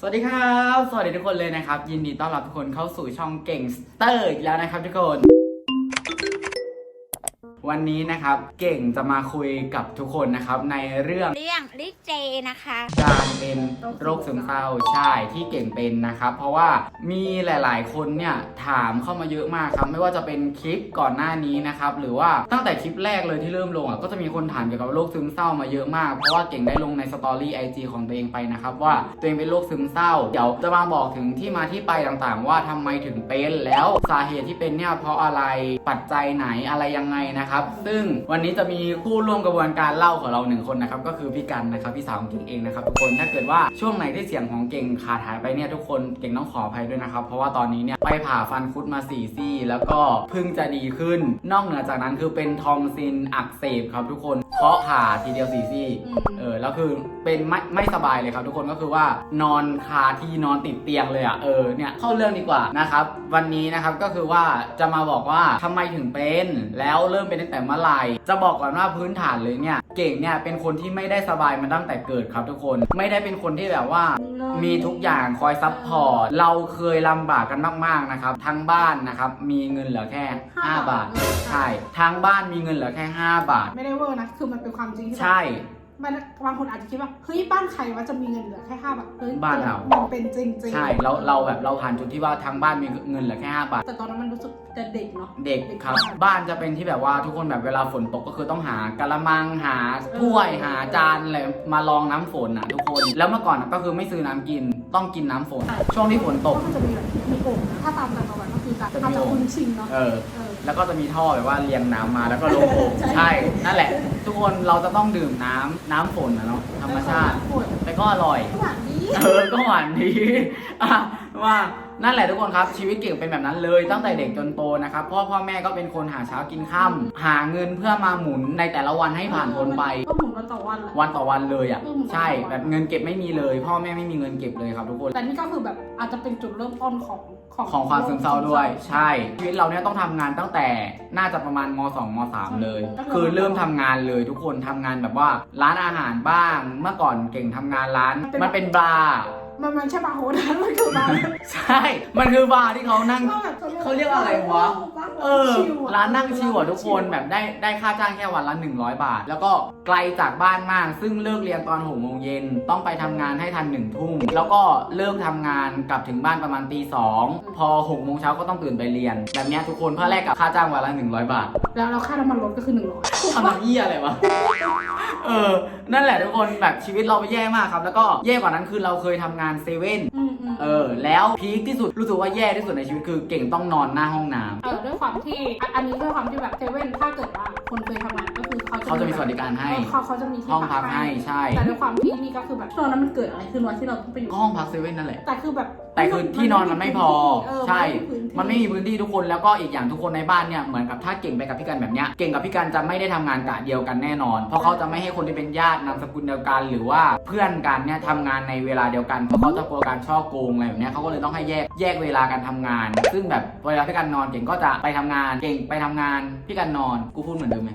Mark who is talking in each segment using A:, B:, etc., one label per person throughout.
A: สวัสดีครับ สวัสดีทุกคนเลยนะครับ ยินดีต้อนรับทุกคนเข้าสู่ช่องเก่งสเตอร์อีกแล้วนะครับทุกคน วันนี้นะครับเก่งจะมาคุยกับทุกคนนะครับในเรื่อง
B: เรื่องลิเจนะคะ
A: การเป็นโรคซึมเศร้าใช่ที่เก่งเป็นนะครับ เพราะว่ามีหลาย ๆ คนเนี่ยถามเข้ามาเยอะมากครับ ไม่ว่าจะเป็นคลิปก่อนหน้านี้นะครับหรือว่าตั้งแต่คลิปแรกเลยที่เริ่มลงอะก็จะมีคนถามเกี่ยวกับโรคซึมเศร้ามาเยอะมากเพราะว่าเก่งได้ลงในสตอรี่ไอจของตัวเองไปนะครับว่าตัวเองเป็นโรคซึมเศร้าเดี๋ยวจะมาบอกถึงที่มาที่ไปต่างๆ ว่าทำไมถึงเป็นแล้วสาเหตุที่เป็นเนี่ยเพราะอะไรปัจจัยไหนอะไรยังไงนะครับซึ่งวันนี้จะมีผู้ร่วมกระบวนการเล่าของเราหนึ่งคนนะครับ ก็คือพี่กันนะครับพี่สาวของเก่งเองนะครับทุกคนถ้าเกิดว่าช่วงไหนที่เสียงของเก่งขาดหายไปเนี่ยทุกคนเก่งต้องขออภัยด้วยนะครับ เพราะว่าตอนนี้เนี่ยไปผ่าฟันคุดมา4ซี่ แล้วก็เพิ่งจะดีขึ้น นอกเหนือจากนั้นคือเป็นทอมซินอักเสบครับทุกคนเพราะผ่าทีเดียว4ซี่เออแล้วคือเป็นไม่ไม่สบายเลยครับ ทุกคนก็คือว่านอนคาที่นอนติดเตียงเลยอะเออเนี่ยเข้าเรื่องดีกว่านะครับ วันนี้นะครับก็คือว่าจะมาบอกว่าทำไมถึงเป็น แล้วเริ่มเป็นตแต่เมื่อไหร่จะบอกก่อนว่าพื้นฐานเลยเนี่ยเก่งเนี่ยเป็นคนที่ไม่ได้สบายมาตั้งแต่เกิดครับทุกคน ไม่ได้เป็นคนที่แบบว่า มีทุกอย่างคอยซัพพอร์ตเราเคยลำบากกันมากๆนะครับทั้งบ้านนะครับมีเงินเหลือแค่ 5 บาทใช่ทั้งบ้านมีเงินเหลือแค่ 5 บาท
C: ไม่ได้เวอร์นะคือมันเป็นความจริงที่แบบ
A: ใช่
C: มันบางคนอาจจะคิดว่าเฮ้ยบ้านใครว่าจะมีเงินเหลือแค่ห้าบาทเฮ้ย
A: บ้านเรา
C: มั นเป็นจริงจริง
A: ใช่เราเราแบบเราผ่านจุดที่ว่าทั้งบ้านมีเงินเหลือแค่5บาท
C: แต่ตอนนั้นมันรู้สึกจะเด็กเนาะ
A: เด็กครับ
C: เด็กมาก
A: บ้านจะเป็นที่แบบว่าทุกคนแบบเวลาฝนตกก็คือต้องหากระมังหาถ้วย
C: เออ
A: หาจานอะไรมารองน้ำฝนอะทุกคนแล้วเมื่อก่อนอะก็คือไม่ซื้อน้ำกินต้องกินน้ำฝนช่วงที่ฝนตก
C: ก็จะมีแบบมีโอ่งนะถ้าตามต่างจังหวัดก็คือจะ
A: จะมี
C: อาจจะ
A: โอ่ง
C: คุ้นชินเนาะ
A: เออ
C: เออ
A: แล้วก็จะมีท่อแบบว่าเรียงน้ำมาแล้วก็ลงโอ่ง
C: ใช่
A: ใช่ นั่นแหละ ทุกคนเราจะต้องดื่มน้ำน้ำฝนนะเนาะธรรมชาติ
C: โอ้ย
A: แต่ก็อร่อย
C: หวานดี
A: เออก็หวานดีอะว่า นั่นแหละทุกคนครับชีวิตเก่งเป็นแบบนั้นเลยตั้งแต่เด็กจนโตนะครับพ่อพ่อแม่ก็เป็นคนหาเช้ากินค่ำหาเงินเพื่อมาหมุนในแต่ละวันให้ผ่านพ้นไป
C: ก็หมุนวันต่อวันแหละ
A: วันต่อวันเลยอะ
C: อืม
A: ใช่แบบเงินเก็บไม่มีเลย พ่อแม่ไม่มีเงินเก็บเลยครับทุกคน
C: แต่นี่ก็คือแบบอาจจะเป็นจุดเริ่มต้นของของ
A: ของความซึมเศร้าด้วย ใช่ชีวิตเราเนี่ยต้องทำงานตั้งแต่น่าจะประมาณม2ม3เลย คือเริ่มทำงานเลยทุกคนทำงานแบบว่าร้านอาหารบ้าง เมื่อก่อนเก่งทำงานร้าน มันเป็นบาร์
C: มันมันใช่บาร์โฮสนะมันคือบาร์
A: ใช่ มันคือบาร์ที่เขานั่ง
C: ก็แบบ
A: เขาเรียกว่าอะไรวะ เออ
C: ชิลอะ
A: ร้านนั่งชิวอะทุกคนแบบได้ได้ค่าจ้างแค่วันละ 100 บาท แล้วก็ไกลจากบ้านมาก ซึ่งเลิกเรียนตอนหกโมงเย็นต้องไปทำงานให้ทันหนึ่งทุ่มแล้วก็เลิกทำงานกลับถึงบ้านประมาณตีสองพอหกโมงเช้าก็ต้องตื่นไปเรียน แบบเนี้ยทุกคนเพื่อแลกกับค่าจ้างวันละ 100 บาท
C: แล้วเราค่าน้ำมันรถก็คือหนึ่งร้อย
A: ทำน้ำเยี่ยอะไรวะเออ นั่นแหละทุกคนแบบชีวิตเราแย่มากครับ แล้วก็แย่กว่านั้นคือเราเคยทำงานเซเว่น
C: อืมอืม
A: เออ แล้วพีคที่สุดรู้สึกว่าแย่ที่สุดในชีวิตคือเก่งต้องนอนหน้าห้องน้ำ
C: เออด้วยความที่อะอันนี้ด้วยความที่แบบเซเว่นถ้าเกิดว่าคนเคยทำงานก็คือ เขา
A: เขาจะมีสวัสดิการให้
C: เออเขาเขาจะมีที่
A: ห้องพักให้ใช่
C: แต่ด้วยความที่นี่ก็คือแบบช่วงนั้นมันเกิดอะไรขึ้นวะที่เราต้องไปอยู่
A: ก็ห้องพักเซเว่นนั่นแหละ
C: แต่คือแบบ
A: แต่คือที่นอนมันไม่พอ
C: เออ
A: ใช่
C: มันไม่มีพื้นที่
A: มันไม่มีพื้นที่ทุกคนแล้วก็อีกอย่างทุกคนในบ้านเนี่ยเหมือนกับถ้าเก่งไปกับพี่กันแบบเนี้ยเก่งกับพี่กันจะไม่ได้ทำงานกะเดียวกันแน่นอน เพราะเขาจะไม่ให้คนที่เป็นญาตินามสกุลเดียวกัน หรือว่าเพื่อนกันเนี่ยทำงานในเวลาเดียวกันเพราะเขาจะกลัวการช่อโกงอะไรแบบเนี้ยเขาก็เลยต้องให้แยกแยกเวลาการทำงาน ซึ่งแบบเวลาพี่กันนอนเก่งก็จะไปทำงาน เก่งไปทำงานพี่กันนอนกูพูดเหมือนเดิมไหม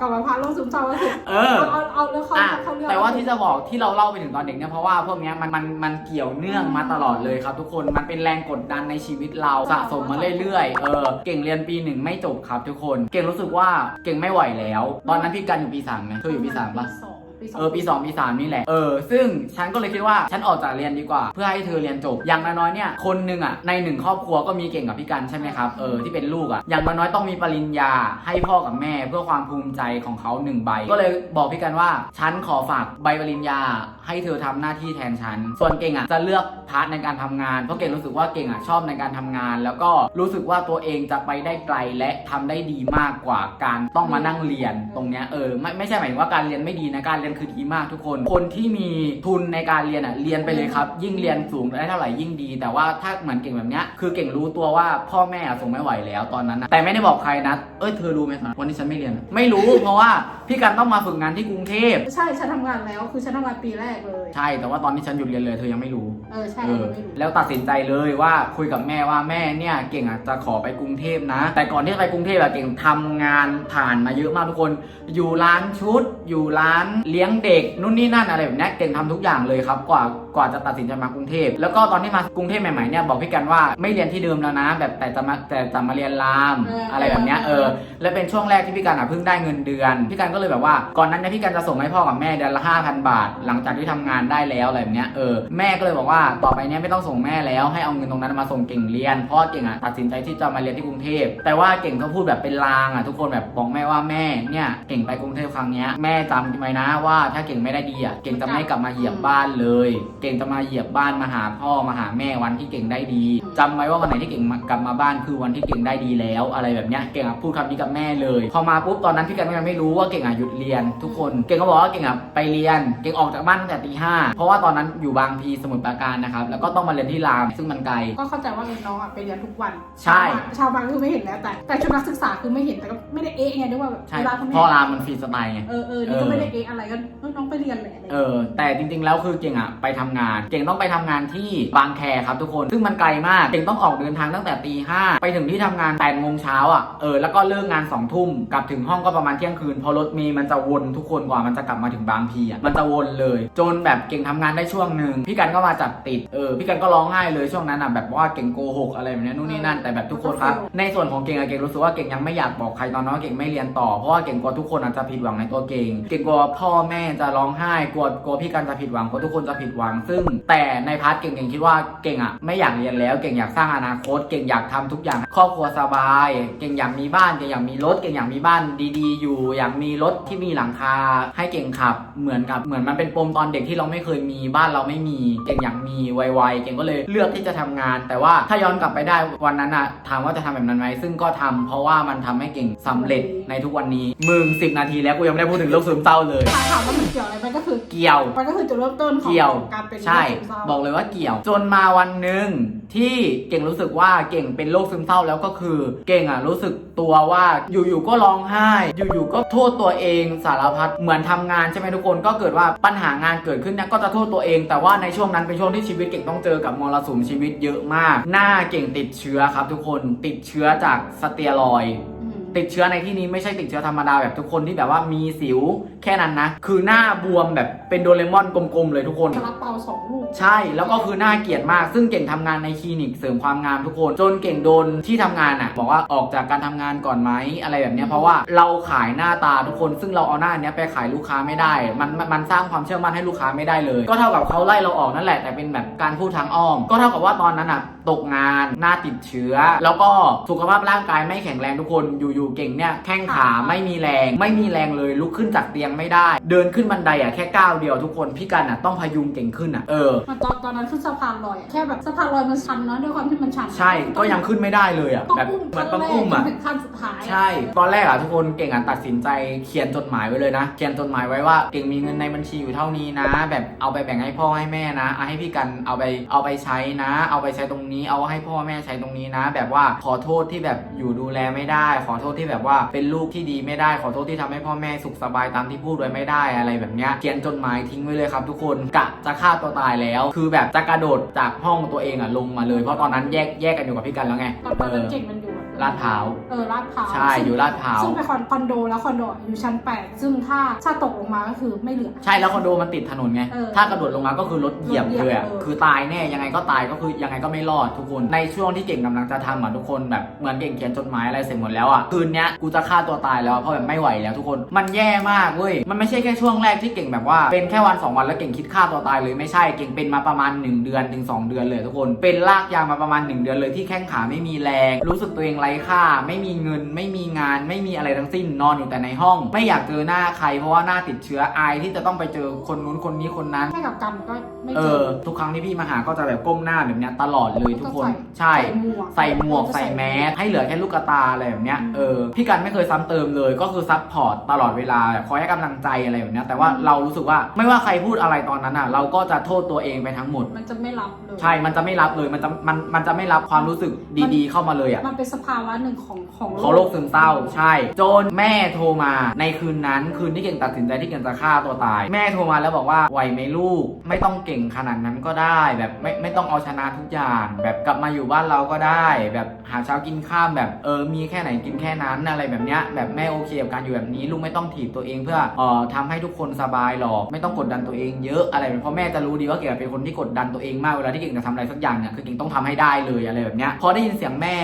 C: กลับมาพาโรคซึมเศร้าก็คือ
A: เออ
C: เอาเอาเอาเรื่องเขา
A: อะ
C: เขาเรื่อง
A: แต่ว่าที่จะบอกที่เราเล่าไปถึงตอนเด็กเนี่ยเพราะว่าพวกเนี้ยมันมันมันเกี่ยวเนื่องมาตลอดเลยครับ ทุกคนมันเป็นแรงกดดันในชีวิตเราสะสมมาเรื่อยๆเออเก่งเรียนปีหนึ่งไม่จบครับทุกคน เก่งรู้สึกว่าเก่งไม่ไหวแล้ว ตอนนั้นพี่กันอยู่ปีสามไหมเธออยู่ปีสามปะ
C: สอง ปีสอง
A: เออปี 2 ปี 3 นี่แหละ เออ ซึ่งฉันก็เลยคิดว่าฉันออกจากเรียนดีกว่า เพื่อให้เธอเรียนจบ อย่างน้อยๆเนี่ย คนหนึ่งอะ ในหนึ่งครอบครัวก็มีเก่งกับพี่กันใช่ไหมครับ เออ ที่เป็นลูกอะ อย่างน้อยๆต้องมีปริญญาให้พ่อกับแม่เพื่อความภูมิใจของเขาหนึ่งใบ ก็เลยบอกพี่กันว่า ฉันขอฝากใบปริญญา ให้เธอทำหน้าที่แทนฉัน ส่วนเก่งอะจะเลือกพาร์ทในการทำงาน เพราะเก่งรู้สึกว่าเก่งอะชอบในการทำงาน แล้วก็รู้สึกว่าตัวเองจะไปได้ไกลและทำได้ดีมากกว่าการต้องมานั่งเรียนตรงเนี้ยเออไม่ไม่ใช่หมายถึงว่าการเรียนไม่ดีนะการเรียนคือดีมากทุกคน คนที่มีทุนในการเรียนอะเรียนไปเลยครับ ยิ่งเรียนสูงได้เท่าไหร่ยิ่งดี แต่ว่าถ้าเหมือนเก่งแบบเนี้ยคือเก่งรู้ตัวว่าพ่อแม่อะส่งไม่ไหวแล้วตอนนั้นนะแต่ไม่ได้บอกใครนะเอ้ยเธอรู้ไหมครับวันนี้ฉันไม่เรียน ไม่รู้เพราะว่าพี่กันต้องมาฝึกงานที่กรุงเทพ
C: ใช่ฉันทำงานแล้วคือฉันทำงานปีแรกกเลย
A: ใช่แต่ว่าตอนที่ฉันหยุดเรียนเลยเธอยังไม่รู้
C: เออใช่
A: เออ
C: ไม่รู้
A: แล้วตัดสินใจเลยว่าคุยกับแม่ว่าแม่เนี่ยเก่งอะจะขอไปกรุงเทพนะ แต่ก่อนที่จะไปกรุงเทพอะเก่งทำงานผ่านมาเยอะมากทุกคน อยู่ร้านชุด อยู่ร้านเลี้ยงเด็กนู่นนี่นั่นอะไรแบบเนี้ยเก่งทำทุกอย่างเลยครับกว่ากว่าจะตัดสินใจมากรุงเทพแล้วก็ตอนที่มากรุงเทพใหม่ๆเนี่ยบอกพี่กันว่าไม่เรียนที่เดิมแล้วนะ แบบแต่จะมาแต่จะมาเรียนราม
C: เอออ
A: อะไรแบบเนี้ยเออ และเป็นช่วงแรกที่พี่กันอะเพิ่งได้เงินเดือน พี่กันก็เลยแบบว่าก่อนนั้นเนี่ยพี่กันจะส่งให้พ่อกับแม่เดือนละ5,000 บาท หลังจากที่ทำงานได้แล้วอะไรแบบเนี้ยเออแม่ก็เลยบอกว่าต่อไปเนี้ยไม่ต้องส่งแม่แล้วให้เอาเงินตรงนั้นมาส่งเก่งเรียนเพราะว่าเก่งอะตัดสินใจที่จะมาเรียนที่กรุงเทพแต่ว่าเก่งก็พูดแบบเป็นลางอะทุกคนแบบบอกแม่ว่าแม่เนี่ยเก่งไปกรุงเทพครั้งเนี้ยแม่จำไว้นะว่าถ้าเก่งไม่ได้ดีอะเก่งจะไม่กลับมาเหยียบบ้านเลย เก่งจะมาเหยียบบ้านมาหาพ่อมาหาแม่วันที่เก่งได้ดีจำไว้ว่าวันไหนที่เก่งกลับมาบ้านคือวันที่เก่งได้ดีแล้ว อะไรแบบเนี้ยเก่งอะพูดคำนี้กับแม่เลย พอมาปุ๊บตอนนั้นพี่กันก็ยังไม่รู้ว่าเก่งอะหยุดเรียนทุกคน เก่งก็บอกว่าเก่งอะไปเรียน เก่งออกจากบ้านตั้งแต่ตีห้าเพราะว่าตอนนั้นอยู่บางพีสมุทรปราการนะครับแล้วก็ต้องมาเรียนที่รามซึ่งมันไกล
C: ก็เข้าใจว่าน้องอะไปเรียนทุกวัน
A: ใช่
C: ชาวบ้านคือไม่เห็นแล้วแต่ แต่ชุดนักศึกษาคือไม่เห็นแต่ก็ไม่ได้เอ๊ะไงด้วยว่าแบบ
A: ใช่
C: เวลาเขาไม่
A: เพราะรามมันฟรีสไตล์ไง
C: เออเออนี่ก็ไม่ได้เอ๊ะอะไรก็เออน้องไปเรียนเลยอะไรอย่าง
A: เอ
C: เงี้ย
A: อแต่จริงๆ แล้วคือเก่งอะไปทำงาน เก่งต้องไปทำงานที่บางแคครับทุกคน ซึ่งมันไกลมาก เก่งต้องออกเดินทางตั้งแต่ตีห้าไปถึงที่ทำงาน8ปดโมงเช้าอะเออแล้วก็เลิกงาน2องทุ่มกลับถึงห้องก็ประมาณเที่ยงคืนพอรถเมีมันจะวนทุกคนกว่ามันจะกลับมาถึงบางพีอะมันจะวนเลย จนแบบเก่งทำงานได้ช่วงหนึ่งพี่กันก็มาจับติดเออพี่กันก็ร้องไห้เลยช่วงนั้นอะแบบว่าเก่งโกหกอะไรแบบเนี้ยนู่นนี่นั่นแต่แบบทุกคนครับในส่วนของเก่งอะเก่งรู้สึกว่าเก่งยังไม่อยากบอกใครตอนนั้นว่าเก่งไม่เรียนต่อเพราะว่าเก่งกลัวทุกคนอาจจะผิดหวังในตัวเก่ง เก่งกลัวพ่อแม่จะร้องไห้กลัวกลัวพี่กันจะผิดหวังกลัวทุกคนจะผิดหวัง ซึ่ง แต่ในพาร์ทเก่งเก่งคิดว่าเก่งอะไม่อยากเรียนแล้วเก่งอยากสร้างอนาคต เก่งอยากทำทุกอย่างครอบครัวสบาย เก่งอยากมีบ้านเก่งอยากมีรถเก่งอยากมีบ้านดีๆ อยู่ อยากมีรถที่มีหลังคาให้เก่งขับเหมือนกับเหมือนมันเป็นปมตอนเด็กที่เราไม่เคยมีบ้านเราไม่มีเก่งอยากมีไวๆเก่งก็เลยเลือกที่จะทำงาน แต่ว่าถ้าย้อนกลับไปได้วันนั้นอะถามว่าจะทำแบบนั้นไหมซึ่งก็ทำเพราะว่ามันทำให้เก่งสำเร็จในทุกวันนี้มึงสินาทีแล้วกูยังไม่ได้พูดถึงโรคซึมเศร้าเลย
C: ถามถามว่ามันเกี่ยวอะไรมันก็คือ
A: เกี่ยว
C: มันก็คือจุดเริ่มต้นของ
A: เกี่ยว
C: การเป็น
A: ใช่
C: โรคซึมเศร้า
A: บอกเลยว่าเกี่ยว จนมาวันหนึ่งที่เก่งรู้สึกว่าเก่งเป็นโรคซึมเศร้าแล้วก็คือ เก่งอะรู้สึกตัวว่าอยู่ๆก็ร้องไห้ อยู่ๆก็โทษตัวเองสารพัดเหมือนทำงานใช่ไหมทุกคนก็เกิดว่าปัญหางานเกิดขึ้นเนี่ยก็จะโทษตัวเอง แต่ว่าในช่วงนั้นเป็นช่วงที่ชีวิตเก่งต้องเจอกับมรสุมชีวิตเยอะมาก หน้าเก่งติดเชื้อครับทุกคนติดเชื้อจากสเตียรอยด์
C: อืม
A: ติดเชื้อในที่นี้ไม่ใช่ติดเชื้อธรรมดาแบบทุกคนที่แบบว่ามีสิวแค่นั้นนะ คือหน้าบวมแบบเป็นโดเรมอนกลมๆเลยทุกคน
C: สลับเปาสองลูก
A: ใช่แล้วก็คือน่าเกลียดมาก ซึ่งเก่งทำงานในคลินิกเสริมความงามทุกคน จนเก่งโดนที่ทำงานอะ บอกว่าออกจากการทำงานก่อนไหมอะไรแบบเนี้ยเพราะว่าเราขายหน้าตาทุกคน ซึ่งเราเอาหน้าเนี้ยไปขายลูกค้าไม่ได้ มันมันมันสร้างความเชื่อมั่นให้ลูกค้าไม่ได้เลย ก็เท่ากับเขาไล่เราออกนั่นแหละแต่เป็นแบบการพูดทางอ้อม ก็เท่ากับว่าตอนนั้นอะตกงานหน้าติดเชื้อ แล้วก็สุขภาพร่างกายไม่แข็งแรงทุกคนอยู่ๆเก่งเนี่ยแข้งขาไม่มีแรง ไม่มีแรงเลยลุกขึ้นจากเตียงไม่ได้ เดินขึ้นบันไดอะแค่ก้าวเดียวทุกคนพี่กันอะต้องพยุงเก่งขึ้นอะเออ
C: มันตอนตอนนั้นขึ้นสะพานลอยอะแค่แบบสะพานลอยมันชันเนาะด้วยความที่มันชัน
A: ใช่ก็ยังขึ้นไม่ได้เลยอะ
C: ต้อง
A: แบบ
C: อุ้ม
A: เหมือน
C: ขั้
A: ต้อง
C: นแรก
A: อุ้มอะ
C: จนถึงขั้นสุดท้าย
A: ใช่ ตอนแรกอะทุกคนเก่งอะตัดสินใจเขียนจดหมายไว้เลยนะ เขียนจดหมายไว้ว่าเก่งมีเงินในบัญชีอยู่เท่านี้นะ แบบเอาไปแบ่งให้พ่อให้แม่นะเอาให้พี่กันเอาไปเอาไปใช้นะ เอาไปใช้ตรงนี้ เอาให้พ่อแม่ใช้ตรงนี้นะ แบบว่าขอโทษที่แบบอยู่ดูแลไม่ได้ ขอโทษที่แบบว่าเป็นลูกที่ดีไม่ได้ขอโทษที่ทำให้พ่อแม่สุขสบายตามที่พูดไว้ไม่ได้อะไรแบบเนี้ยเขียนจดหมายทิ้งไว้เลยครับ ทุกคนกะจะฆ่าตัวตายแล้ว คือแบบจะกระโดดจากห้องตัวเองอะลงมาเลย เพราะตอนนั้นแยกแยกกันอยู่กับพี่กันแล้วไง
C: ตอนตอน
A: เอ
C: นั้น
A: อ
C: เก่งมันอยู่แบบ
A: ลาดพร้าว
C: เออลาดพร้าว
A: ใช่อยู่ลาดพร้าว
C: ซึ่งเป็นคอนคอนโดแล้วคอนโดอยู่ชั้น8ซึ่งถ้าถ้าตกลงมาก็คือไม่เหลือ
A: ใช่แล้วคอนโดมันติดถนนไง
C: เออ
A: ถ้ากระโดดลงมาก็คือรถเหยียบ
C: รถเหยียบ
A: เลยอะ
C: เออ
A: คือตายแน่ยังไงก็ตายก็คือยังไงก็ไม่รอดทุกคน ในช่วงที่เก่งกำลังจะทำอะทุกคนแบบเหมือนเก่งเขียนจดหมายอะไรเสร็จหมดแล้วอะคืนเนี้ยกูจะฆ่าตัวตายแล้วอะเพราะแบบไม่ไหวแล้วทุกคนมันแย่มากเว้ยมันไม่ใช่แค่ช่วงแรกที่เก่งแบบว่าเป็นแค่วันสองวันแล้วเก่งคิดฆ่าตัวตายเลยไม่ใช่เก่งเป็นมาประมาณ1เดือนถึง2เดือนเลยทุกคนเป็นลากยาวมาประมาณ1เดือนเลยที่แข้งขาไม่มีแรง รู้สึกตัวเองไร้ค่า ไม่มีเงิน ไม่มีงาน ไม่มีอะไรทั้งสิ้นนอนอยู่แต่ในห้อง ไม่อยากเจอหน้าใครเพราะว่าหน้าติดเชื้ออายที่จะต้องไปเจอคนนู้นคนนี้คนนั้น
C: ให้กับกันก็ไม่
A: เอ
C: เจ
A: อ
C: อ
A: ทุกครั้งที่พี่มาหาก็จะแบบก้มหน้าแบบเนี้ยตลอดเลยทุกคน
C: ต้องใส่
A: ใช่
C: หมวก
A: ใส่หมวกใส่แมสให้เหลือแค่ลูกตาอะไรแบบเนี้ย
C: อืม
A: เออ พี่กันไม่เคยซ้ำเติมเลย ก็คือซัพพอร์ตตลอดเวลาแบบคอยให้กำลังใจอะไรแบบเนี้ยแต่ว่า
C: อืม
A: เรารู้สึกว่าไม่ว่าใครพูดอะไรตอนนั้นอะ เราก็จะโทษตัวเองไปทั้งหมด
C: มันจะไม่รับเลย
A: ใช่ มันจะไม่รับเลย มันจะ มัน มันจะไม่รับความรู้สึกดีๆ เข้ามาเลยอะ
C: มันเป็นสภาวะหนึ่งของของ
A: เขาโรคซึมเศร้าใช่ จนแม่โทรมาในคืนนั้นคืนที่เก่งตัดสินใจที่เก่งจะฆ่าตัวตาย แม่โทรมาแล้วบอกว่าไหวไหมลูก ไม่ต้องเก่งขนาดนั้นก็ได้ แบบไม่ไม่ต้องเอาชนะทุกอย่าง แบบกลับมาอยู่บ้านเราก็ได้ แบบหาเช้ากินข้ามแบบเออมีแค่ไหนกินแค่นั้นอะไรแบบเนี้ยแบบแม่โอเคกับการอยู่แบบนี้ลูกไม่ต้องถีบตัวเองเพื่อเอ่อทำให้ทุกคนสบายหรอกไม่ต้องกดดันตัวเองเยอะอะไรแบบเพราะแม่จะรู้ดีว่าเก่งเป็นคนที่กดดันตัวเองมากเวลาที่เก่งจะทำอะไรสักอย่างเนี่ยคือเก่งต้องทำให้ได้เลยอะไรแบบเนี้ยพอได้ยินเสียงแม่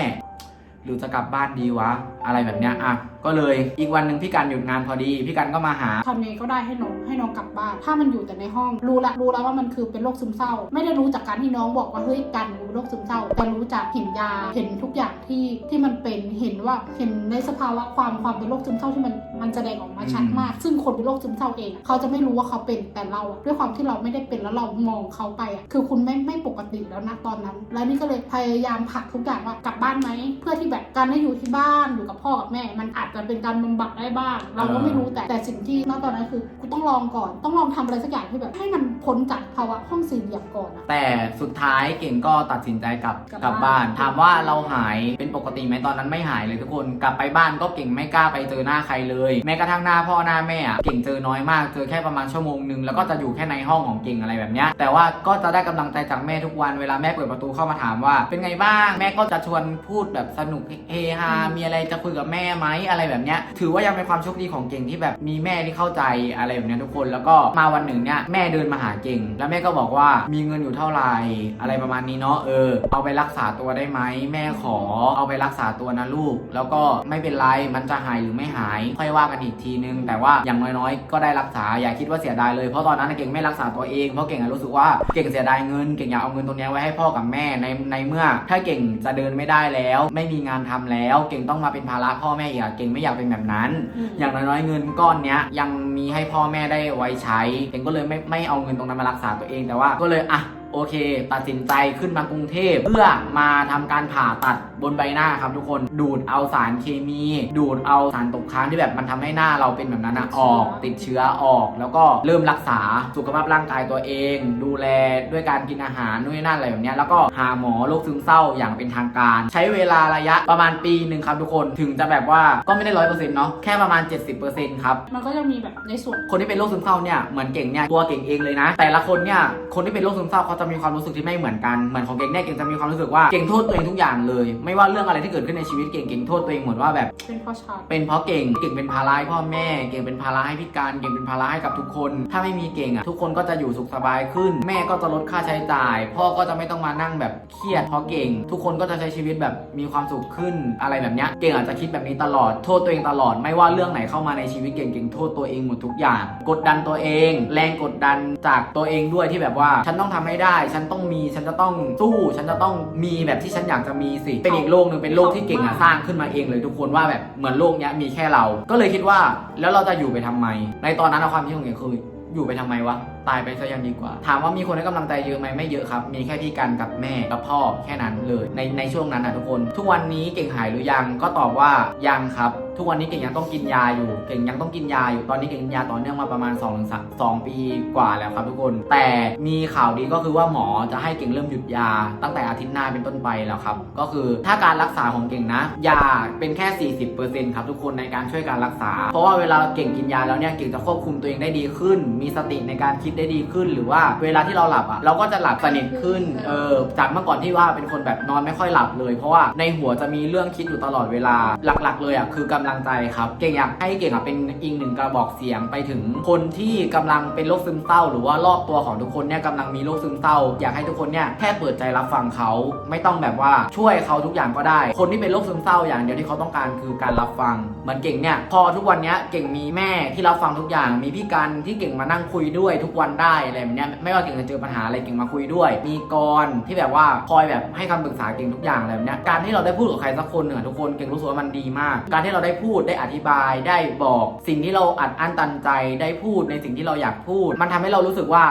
A: หรือจะกลับบ้านดีวะ อะไรแบบเนี้ยอะก็เลยอีกวันหนึ่งพี่กันหยุดงานพอดีพี่กันก็มาหา
C: ทำยังไงก็ได้ให้น้องให้น้องกลับบ้านถ้ามันอยู่แต่ในห้องรู้ละรู้แล้วว่ามันคือเป็นโรคซึมเศร้า ไม่ได้รู้จากการที่น้องบอกว่าเฮ้ยกันกูเป็นโรคซึมเศร้า แต่รู้จากเห็นยาเห็นทุกอย่างที่ที่มันเป็นเห็นว่าเห็นในสภาวะความความเป็นโรคซึมเศร้าที่มันมันแสดงออกมาชัดมาก ซึ่งคนเป็นโรคซึมเศร้าเองอะเขาจะไม่รู้ว่าเขาเป็นแต่เราอะด้วยความที่เราไม่ได้เป็นแล้วเรามองเขาไปอะคือคุณไม่ไม่ปกติแล้วนะตอนนั้น แล้วนี่ก็เลยพยายามผลักทุกอย่างว่ากลับบ้านไหมเพื่อที่แบบการได้อยู่ที่บ้านอยู่กับพ่อกับแม่ มันอาจจะเป็นการบำบัดได้บ้าง เราก็ไม่รู้แต่แต่สิ่งที่ณตอนนั้นคือกูต้องลองก่อน ต้องลองทำอะไรสักอย่างที่แบบให้มันพ้นจากภาวะห้องสี่เหลี่ยมก่อนอะ
A: แต่สุดท้ายเก่งก็ตัดสินใจกลับ
C: กลับ
A: กลับบ้าน
C: บ้าน
A: ถามว่าเราหายเป็นปกติไหมตอนนั้นไม่หายเลยทุกคนกลับไปบ้านก็เก่งไม่กล้าไปเจอหน้าใครเลย แม้กระทั่งหน้าพ่อหน้าแม่อะเก่งเจอน้อยมากเจอแค่ประมาณชั่วโมงนึงแล้วก็จะอยู่แค่ในห้องของเก่งอะไรแบบเนี้ยแต่ว่าก็จะได้กำลังใจจากแม่ทุกวันเวลาแม่เปิดประตูเข้ามาถามว่า เป็นไงบ้างแม่ก็จะชวนพูดแบบสนุกเฮฮามีอะไรจะคุยกับแม่ไหมอะไรแบบเนี้ยถือว่ายังเป็นความโชคดีของเก่งที่แบบมีแม่ที่เข้าใจอะไรแบบเนี้ยทุกคนแล้วก็มาวันหนึ่งเนี่ยแม่เดินมาหาเก่ง แล้วแม่ก็บอกว่ามีเงินอยู่เท่าไหร่อะไรประมาณนี้เนาะเออเอาไปรักษาตัวได้ไหมแม่ขอเอาไปรักษาตัวนะลูก แล้วก็ไม่เป็นไรมันจะหายหรือไม่หาย ค่อยว่ากันอีกทีนึง แต่ว่าอย่างน้อยๆ ก็ได้รักษาอย่าคิดว่าเสียดายเลยเพราะตอนนั้นเก่งไม่รักษาตัวเองเพราะเก่งรู้สึกว่าเก่งเสียดายเงินเก่งอยากเอาเงินตรงเนี้ยไว้ให้พ่อกับแม่ในในเมื่อ ถ้าเก่งจะเดินไม่ได้แล้ว ไม่มีงานทำแล้ว เก่งต้องมาเป็นภาระพ่อแม่อีกอะเก่งไม่อยากเป็นแบบนั้น อย่างน้อยๆเงินก้อนเนี้ยยังมีให้พ่อแม่ได้ไว้ใช้ เก่งก็เลยไม่ไม่เอาเงินตรงนั้นมารักษาตัวเองแต่ว่าก็เลยอะ โอเค ตัดสินใจขึ้นมากรุงเทพ เพื่อมาทำการผ่าตัดบนใบหน้าครับทุกคนดูดเอาสารเคมี ดูดเอาสารตกค้างที่แบบมันทำให้หน้าเราเป็นแบบนั้นนะออก ติดเชื้อออก แล้วก็เริ่มรักษาสุขภาพร่างกายตัวเอง ดูแลด้วยการกินอาหารนู่นนนั่นอะไรแบบเนี้ยแล้วก็หาหมอโรคซึมเศร้าอย่างเป็นทางการ ใช้เวลาระยะประมาณปีหนึ่งครับทุกคนถึงจะแบบว่าก็ไม่ได้ร้อยเปอร์เซ็นต์เนาะแค่ประมาณ 70%ครับ
C: มันก็จะมีแบบในส่วน
A: คนที่เป็นโรคซึมเศร้าเนี่ยเหมือนเก่งเนี่ยตัวเก่งเองเลยนะ แต่ละคนเนี่ยคนที่เป็นโรคซึมเศร้าเขาจะมีความรู้สึกที่ไม่เหมือนกัน เหมือนของเก่งเนี่ยเก่งจะมีความรู้สึกว่าเก่งโทษตัวเองทุกอย่างเลย ไม่ว่าเรื่องอะไรที่เกิดขึ้นในชีวิตเก่งเก่งโทษตัวเองหมดว่าแบบ
C: เป็นเพราะชาติ
A: เป็นเพราะเก่ง เก่งเป็นภาระให้พ่อแม่ เก่งเป็นภาระให้พี่การ เก่งเป็นภาระให้กับทุกคน ถ้าไม่มีเก่งอะทุกคนก็จะอยู่สุขสบายขึ้น แม่ก็จะลดค่าใช้จ่าย พ่อก็จะไม่ต้องมานั่งแบบเครียดเพราะเก่ง ทุกคนก็จะใช้ชีวิตแบบมีความสุขขึ้นอะไรแบบเนี้ย เก่งอาจจะคิดแบบนี้ตลอด โทษตัวเองตลอด ไม่ว่าเรื่องไหนเข้ามาในชีวิตเก่งเก่งโทษตัวเองหมดทุกอย่าง กดดันตัวเอง แรงกดดันจากตัวเองด้วยที่แบบว่า ฉันต้องทำให้ได้ฉันต้องมี ฉันจะต้องสู้ ฉันจะต้องมีแบบที่ฉันอยากจะมีสิ เป็นอีกโลกหนึ่งเป็นโลกที่เก่งอะสร้างขึ้นมาเองเลยทุกคนว่าแบบเหมือนโลกเนี้ยมีแค่เรา ก็เลยคิดว่าแล้วเราจะอยู่ไปทำไม ในตอนนั้นอะความคิดของเก่งคืออยู่ไปทำไมวะ ตายไปซะยังดีกว่า ถามว่ามีคนให้กำลังใจเยอะไหมไม่เยอะครับ มีแค่พี่กันกับแม่กับพ่อแค่นั้นเลยในในช่วงนั้นนะทุกคน ทุกวันนี้เก่งหายหรือยังก็ตอบว่ายังครับ ทุกวันนี้เก่งยังต้องกินยาอยู่ เก่งยังต้องกินยาอยู่ตอนนี้เก่งกินยาต่อเนื่องมาประมาณ2อถึงสองปีกว่าแล้วครับทุกคน แต่มีข่าวดีก็คือว่าหมอจะให้เก่งเริ่มหยุดยา ตั้งแต่อาทิตย์หน้าเป็นต้นไปแล้วครับก็คือถ้าการรักษาของเก่งนะ ยาเป็นแค่ 40%ครับทุกคนในการช่วยการรักษา เพราะว่าเวลาเก่งกินยาแล้วเนี่ยเก่งจะควบคุมตัวเองได้ดีขึ้น มีสติในการคิดได้ดีขึ้น หรือว่าเวลาที่เราหลับอะเราก็จะหลับสนิทขึ้นเออจากเมื่อก่อนที่ว่าเป็นคนแบบนอนไม่ค่อยหลับเลย เพราะว่าในหัวจะมีเรื่องคิดอยู่ตลอดเวลาหลักๆ เลยอะคือกำลังใจครับ เก่งอยากให้เก่งอะเป็นอีกหนึ่งกระบอกเสียงไปถึงคนที่กำลังเป็นโรคซึมเศร้า หรือว่ารอบตัวของทุกคนเนี่ยกำลังมีโรคซึมเศร้า อยากให้ทุกคนเนี่ยแค่เปิดใจรับฟังเขาไม่ต้องแบบว่าช่วยเขาทุกอย่างก็ได้ คนที่เป็นโรคซึมเศร้าอย่างเดียวที่เขาต้องการคือการรับฟังเหมือนเก่งเนี่ยพอทุกวันเนี้ยเก่งมีแม่ที่รับฟังทุกอย่าง มีพี่กันที่เก่งมานั่งคุยด้วยทุกวันได้อะไรแบบเนี้ยไม่ว่าเก่งจะเจอปัญหาอะไรเก่งมาคุยด้วย มีกรที่แบบว่าคอยแบบให้คำปรึกษาเก่งทุกอย่างอะไรแบบเนี้ยการที่เราได้พูดกับใครสักคนหนึ่งทุกคนเก่งรู้สึกว่ามันดีมาก การที่เราได้พูดได้อธิบายได้บอกสิ่งที่เราอัดอั้นตันใจได้พูดในสิ่งที่เราอยากพูด มันทำให้เรารู้สึกว่า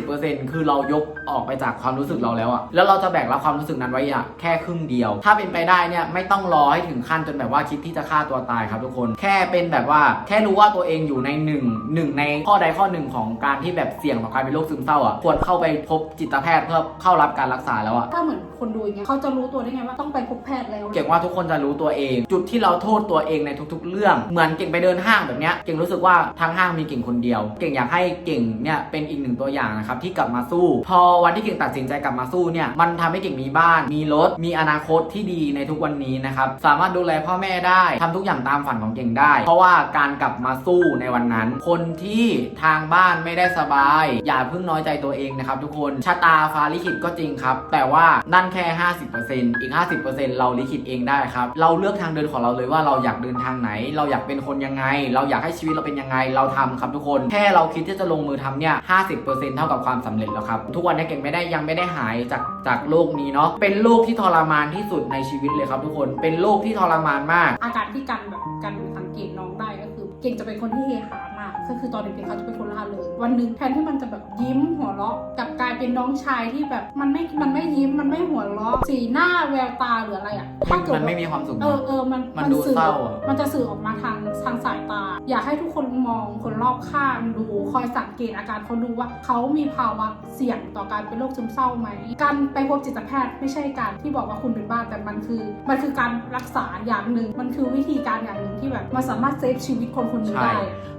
A: 50%คือเรายกออกไปจากความรู้สึกเราแล้วอะแล้วเราจะแบกรับความรู้สึกนั้นไว้อะแค่ครึ่งเดียว ถ้าเป็นไปได้เนี่ยไม่ต้องรอให้ถึงขั้นจนแบบว่าคิดที่จะฆ่าตัวตายครับทุกคน แค่เป็นแบบว่า แค่รู้ว่าตัวเองอยู่ในหนึ่งหนึ่งในข้อใดข้อหนึ่งของการที่แบบเสี่ยงต่อการเป็นโรคซึมเศร้าอะควรเข้าไปพบจิตแพทย์เพื่อเข้ารับการรักษาแล้วอะ
C: ถ้าเหมือนคนดูอย่างเงี้ยเขาจะรู้ตัวได้ไงว่าต้องไปพบแพทย์แล้ว
A: เก่งว่าทุกคนจะรู้ตัวเอง จุดที่เราโทษตัวเองในทุก ๆ เรื่อง เหมือนเก่งไปเดินห้างแบบเนี้ยเก่งรู้สึกว่าทางห้างมีเก่งคนเดียว เก่งอยากให้เก่งเนี่ยเป็นอีกหนึ่งตัวอย่างนะครับที่กลับมาสู้ พอวันที่เก่งตัดสินใจกลับมาสู้เนี่ยมันทำให้เก่งมีบ้าน มีรถ มีอนาคตที่ดีในทุกวันนี้นะครับสามารถดูแลพ่อแม่ได้ทำทุกอย่างตามฝันของเก่งได้ เพราะว่าการกลับมาสู้ในวันนั้น คนที่ทางบ้านไม่ได้สบายอย่าเพิ่งน้อยใจตัวเองนะครับทุกคนชะตาฟ้าลิขิตก็จริงครับ แต่ว่านั่นแค่ 50%อีก 50%เราลิขิตเองได้ครับเราเลือกทางเดินของเราเลยว่าเราอยากเดินทางไหน เราอยากเป็นคนยังไง เราอยากให้ชีวิตเราเป็นยังไงเราทำครับทุกคน แค่เราคิดที่จะลงมือทำเนี่ย50%เท่ากับความสำเร็จแล้วครับ ทุกวันนี้เก่งไม่ได้ยังไม่ได้หายจากจากโลกนี้เนาะเป็นโลกที่ทรมานที่สุดในชีวิตเลยครับทุกคนเป็นโลกที่ทรมานมาก
C: อาการที่กันแบบกันสังเกตน้องได้ก็คือ เก่งจะเป็นคนที่เฮฮา กก็คือตอนเด็กๆเขาจะเป็นคนล่าเริงวันหนึ่งแทนที่มันจะแบบยิ้มหัวเราะกลับกลายเป็นน้องชายที่แบบมันไม่มันไม่ยิ้มมันไม่หัวเราะสีหน้าแววตาหรืออะไรอะถ้าเกิด
A: มันไม่มีความสุข
C: เออเออมัน
A: มันดู
C: สื่อ
A: เศร้าอะ
C: มันจะสื่อออกมาทางทางสายตา อยากให้ทุกคนมองคนรอบข้างดูคอยสังเกตอาการเขาดูว่าเขามีภาวะเสี่ยงต่อการเป็นโรคซึมเศร้าไหมการไปพบจิตแพทย์ไม่ใช่การที่บอกว่าคุณเป็นบ้าแต่มันคือ มันคือการรักษาอย่างหนึ่งมันคือวิธีการอย่างหนึ่งที่แบบมันสามารถเซฟชีวิตคนคนนี้ได้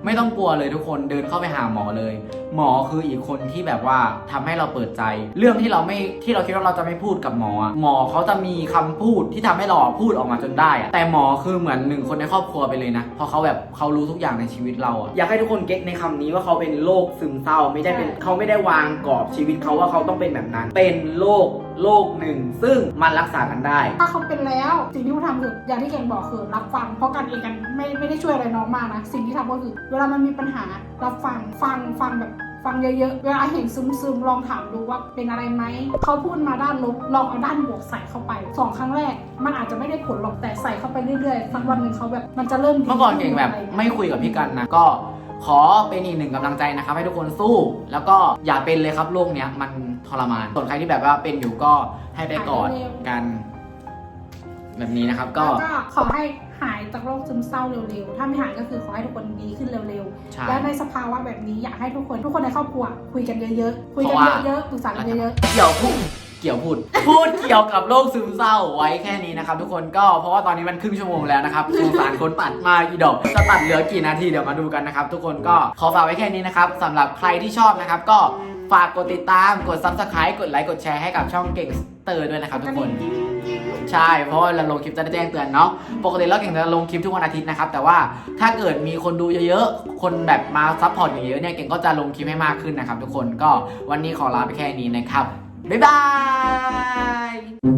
A: ไม่ต้องกลัวเลยทุกคนเดินเข้าไปหาหมอเลย หมอคืออีกคนที่แบบว่าทำให้เราเปิดใจ เรื่องที่เราไม่ที่เราคิดว่าเราจะไม่พูดกับหมอ หมอเขาจะมีคำพูดที่ทำให้เราพูดออกมาจนได้ แต่หมอคือเหมือนหนึ่งคนในครอบครัวไปเลยนะเพราะเขาแบบเขารู้ทุกอย่างในชีวิตเราอยากให้ทุกคนเก็ตในคำนี้ว่าเขาเป็นโรคซึมเศร้าไม่ได้เป็นเขาไม่ได้วางกรอบชีวิตเขาว่าเขาต้องเป็นแบบนั้น เป็นโรค โรคหนึ่ง ซึ่งมันรักษากันได้
C: ถ้าเขาเป็นแล้วสิ่งที่เขาทำคืออย่างที่เก่งบอกคือรับฟัง เพราะกันเองกันไม่ไม่ได้ช่วยอะไรน้องมากนะสิ่งที่ทำก็คือ เวลามันมีปัญหารับฟังฟังฟังแบบฟังเยอะๆ เวลาเห็นซึมซึมๆ ลองถามดูว่าเป็นอะไรไหม เขาพูดมาด้านลบ ลองเอาด้านบวกใส่เข้าไปสองครั้งแรก มันอาจจะไม่ได้ผลหรอกแต่ใส่เข้าไปเรื่อยๆสักวันหนึ่งเขาแบบมันจะเริ่มดี
A: เมื่อก่อนเก่งแบบะ
C: ร
A: ไม่คุยกับพี่กันนะก็ ขอเป็นอีกหนึ่งกำลังใจนะครับ ให้ทุกคนสู้ แล้วก็อย่าเป็นเลยครับโรคเนี้ยมันทรมาน ส่วนใครที่แบบว่าเป็นอยู่ก็ให้ไปกอดกัน แบบนี้นะครับก็
C: แล้วก็ขอให้หายจากโรคซึมเศร้าเร็วๆ ถ้าไม่หายก็คือขอให้ทุกคนดีขึ้นเร็ว
A: ใช่
C: ๆ และในสภาวะแบบนี้อยากให้ทุกคน ทุกคนในครอบครัวคุยกันเยอะๆ คุยกัน
A: เพราะว่า
C: เยอะๆปรึกษากันเยอะ
A: เกี่ยวพูด เกี่ยวพูด พูดเกี่ยวกับโรคซึมเศร้าไว้แค่นี้นะครับทุกคนก็เพราะว่าตอนนี้มันครึ่งชั่วโมงแล้วนะครับสงสารคนตัดมากี่ดอกจะตัดเหลือกี่นาทีเดี๋ยวมาดูกันนะครับทุกคนก็ขอฝากไว้แค่นี้นะครับสำหรับใครที่ชอบนะครับก็ฝากกดติดตามกด subscribe กดไลค์กดแชร์ให้กับช่องเก่งเตอร์ด้วยนะครับทุ
C: ก
A: คน ใช่ เพราะว่าเราลงคลิปจะได้แจ้งเตือนเนาะ ปกติเราเก่งจะลงคลิปทุกวันอาทิตย์นะครับ แต่ว่าถ้าเกิดมีคนดูเยอะๆ คนแบบมาซัพพอร์ตเยอะๆเนี่ย เก่งก็จะลงคลิปให้มากขึ้นนะครับทุกคน ก็วันนี้ขอลาไปแค่นี้นะครับ บ๊ายบาย